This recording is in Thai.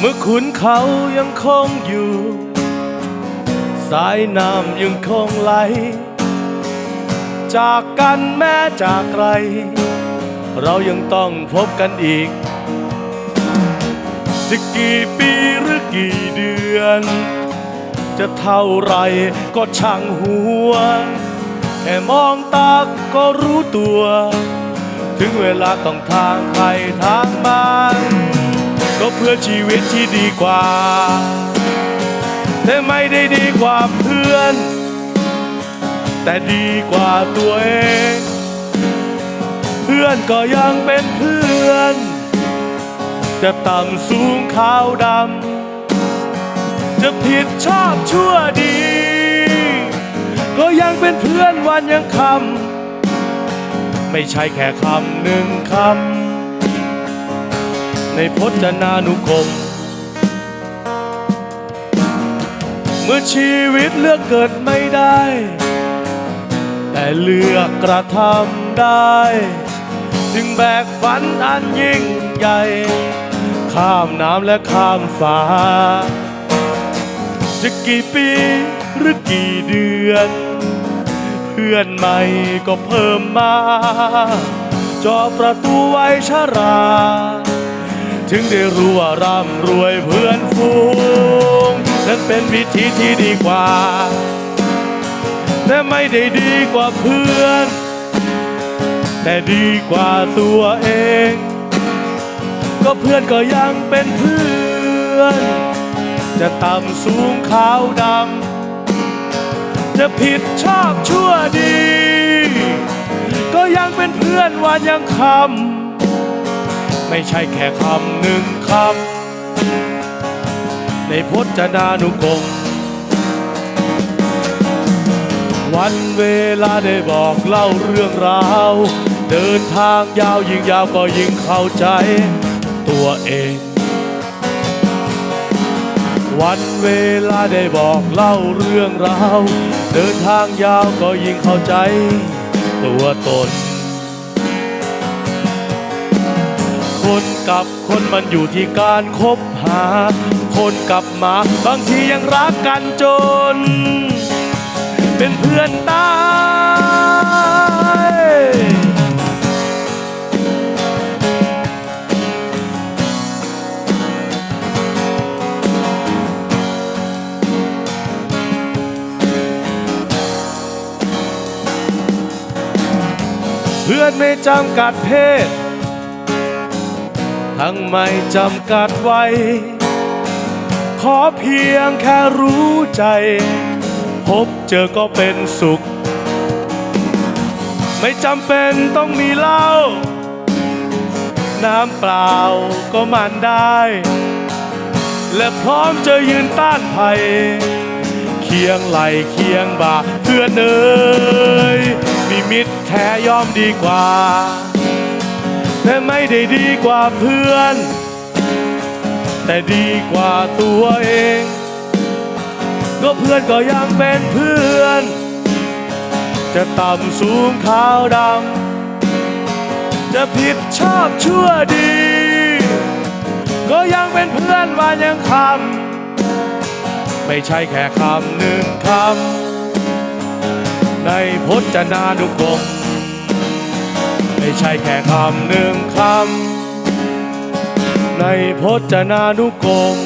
เมื่อขุนเขายังคงอยู่ สายน้ำยังคงไหล จากกันแม้จากไกล เรายังต้องพบกันอีก จะกี่ปีหรือกี่เดือน จะเท่าไรก็ช่างหัว แค่มองตาก็รู้ตัว ถึงเวลาต้องทางใครทางมัน ก็เพื่อชีวิตที่ดีกว่า แต่ไม่ได้ดีกว่าเพื่อน แต่ดีกว่าตัวเอง เพื่อนก็ยังเป็นเพื่อน จะต่ำสูงขาวดำ จะผิดชอบชั่วดี ก็ยังเป็นเพื่อนวันยังคำไม่ใช่แค่คำหนึ่งคำ ในพจนานุกรม เมื่อชีวิตเลือกเกิดไม่ได้ แต่เลือกกระทำได้ จึงแบกฝันอันยิ่งใหญ่ ข้ามน้ำและข้ามฟ้า จะกี่ปีหรือกี่เดือน เพื่อนใหม่ก็เพิ่มมาจอประตูไว้ชารา ถึงได้รู้ว่าร่ำรวยเพื่อนฝูงนั้นเป็นวิธีที่ดีกว่า แต่ไม่ได้ดีกว่าเพื่อน แต่ดีกว่าตัวเอง ก็เพื่อนก็ยังเป็นเพื่อน จะต่ำสูงขาวดำจะผิดชอบชั่วดี ก็ยังเป็นเพื่อนวันยังคำ ไม่ใช่แค่คำหนึ่งคำในพจนานุกรมวันเวลาได้บอกเล่าเรื่องราว เดินทางยาวยิ่งยาวก็ยิ่งเข้าใจตัวเอง วันเวลาได้บอกเล่าเรื่องราว เดินทางยาวก็ยิ่งเข้าใจตัวตน คนกับคนมันอยู่ที่การคบหา คนกับหมาบางทียังรักกันจน เป็นเพื่อนตายเพื่อนไม่จำกัดเพศ ทั้งไม่จำกัดไวัยขอเพียงแค่รู้ใจ พบเจอก็เป็นสุข ไม่จำเป็นต้องมีเหล้าน้ำเปล่าก็มันได้ และพร้อมจะยืนต้านภัย เคียงไหลเคียงบ่าเพื่อนเอ่ยมีมิตรแท้ย่อมดีกว่า แต่ไม่ได้ดีกว่าเพื่อน แต่ดีกว่าตัวเอง ก็เพื่อนก็ยังเป็นเพื่อน จะต่ำสูงขาวดำ จะผิดชอบชั่วดี ก็ยังเป็นเพื่อนวันยังคำ ไม่ใช่แค่คำหนึ่งคำ ในพจนานุกรม ไม่ใช่แค่คำหนึ่งคำในพจนานุกรม